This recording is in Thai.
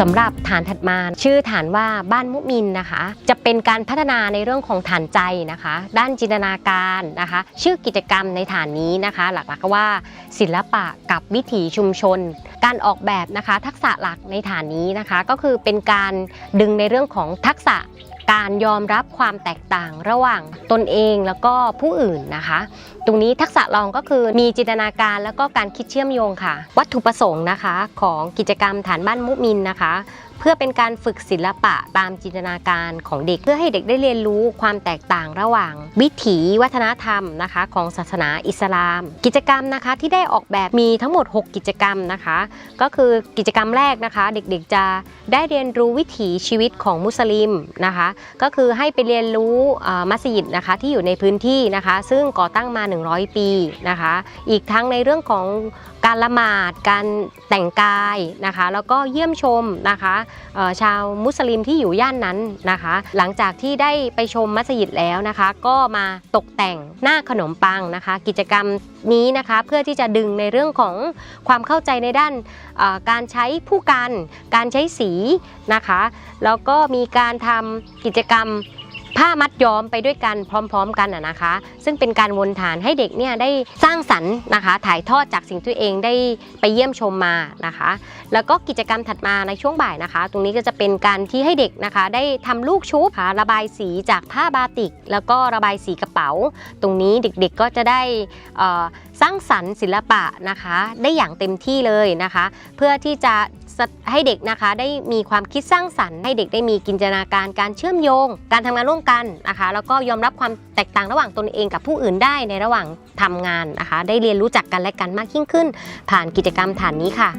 สำหรับฐานถัดมา ชื่อฐานว่าบ้านมุมินนะคะ จะเป็นการพัฒนาในเรื่องของฐานใจนะคะ ด้านจินตนาการนะคะ ชื่อกิจกรรมในฐานนี้นะคะ หลักๆก็ว่าศิลปะกับวิถีชุมชน การออกแบบนะคะ ทักษะหลักในฐานนี้นะคะ ก็คือเป็นการดึงในเรื่องของทักษะการยอมรับความแตกต่างระหว่างตนเองแล้วก็ผู้อื่นนะคะ ตรงนี้ทักษะรองก็คือมีจินตนาการแล้วก็การคิดเชื่อมโยงค่ะ วัตถุประสงค์นะคะ ของกิจกรรมฐานบ้านมุมินนะคะ เพื่อเป็นการฝึกศิลปะตามจินตนาการของเด็กเพื่อให้เด็กได้เรียนรู้ความแตกต่างระหว่าง วิถีวัฒนธรรมนะคะ ของศาสนาอิสลาม กิจกรรมนะคะที่ได้ออกแบบมีทั้งหมด 6 กิจกรรมนะคะ ก็คือกิจกรรมแรกนะคะ เด็กๆจะได้เรียนรู้วิถีชีวิตของมุสลิมนะคะ ก็คือให้ไปเรียนรู้มัสยิดนะคะที่อยู่ในพื้นที่นะคะ ซึ่งก่อตั้งมา100 ปีนะคะ อีกทั้งในเรื่องของการละหมาด การแต่งกายนะคะ แล้วก็เยี่ยมชมนะคะชาวมุสลิมที่อยู่ย่านนั้นนะคะ หลังจากที่ได้ไปชมมัสยิดแล้วนะคะ ก็มาตกแต่งหน้าขนมปังนะคะ กิจกรรมนี้นะคะเพื่อที่จะดึงในเรื่องของความเข้าใจในด้านการใช้ผู้กัน การใช้สีนะคะ แล้วก็มีการทำกิจกรรม ผ้ามัดย้อมไปด้วยกันพร้อม ๆ กันนะคะ ซึ่งเป็นการวนฐานให้เด็กเนี่ยได้สร้างสรรค์นะคะ ถ่ายทอดจากสิ่งที่ตัวเองได้ไปเยี่ยมชมมานะคะ แล้วก็กิจกรรมถัดมาในช่วงบ่ายนะคะ ตรงนี้ก็จะเป็นการที่ให้เด็กนะคะ ได้ทำลูกชุบค่ะระบายสีจากผ้าบาติก แล้วก็ระบายสีกระเป๋า ตรงนี้เด็กๆก็จะได้สร้างสรรค์ศิลปะนะคะ ได้อย่างเต็มที่เลยนะคะ เพื่อที่จะให้เด็กนะคะได้มีความคิดสร้างสรรค์ให้เด็กได้มีจินตนาการการเชื่อมโยง การทำงานร่วมกันนะคะ แล้วก็ยอมรับความแตกต่างระหว่างตนเองกับผู้อื่นได้ในระหว่างทำงานนะคะ ได้เรียนรู้จักกันและกันมากยิ่งขึ้น ผ่านกิจกรรมฐานนี้ค่ะ